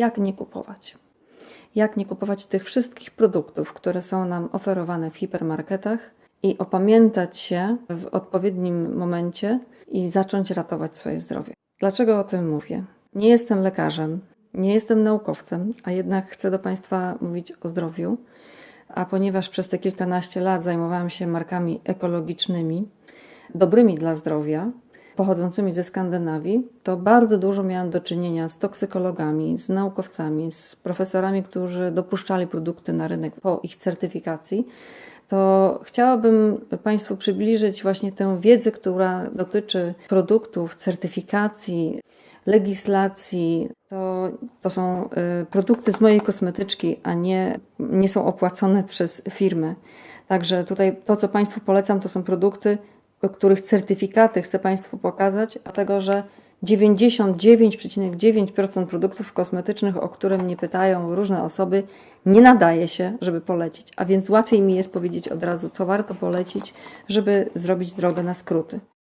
jak nie kupować. Jak nie kupować tych wszystkich produktów, które są nam oferowane w hipermarketach i opamiętać się w odpowiednim momencie i zacząć ratować swoje zdrowie. Dlaczego o tym mówię? Nie jestem lekarzem, nie jestem naukowcem, a jednak chcę do Państwa mówić o zdrowiu. A ponieważ przez te kilkanaście lat zajmowałam się markami ekologicznymi, dobrymi dla zdrowia, pochodzącymi ze Skandynawii, to bardzo dużo miałam do czynienia z toksykologami, z naukowcami, z profesorami, którzy dopuszczali produkty na rynek po ich certyfikacji. To chciałabym Państwu przybliżyć właśnie tę wiedzę, która dotyczy produktów, certyfikacji, legislacji. To, to są y, produkty z mojej kosmetyczki, a nie, nie są opłacone przez firmy. Także tutaj to, co Państwu polecam, to są produkty, których certyfikaty chcę Państwu pokazać, dlatego że 99,9% produktów kosmetycznych, o które mnie pytają różne osoby, nie nadaje się, żeby polecić. A więc łatwiej mi jest powiedzieć od razu, co warto polecić, żeby zrobić drogę na skróty.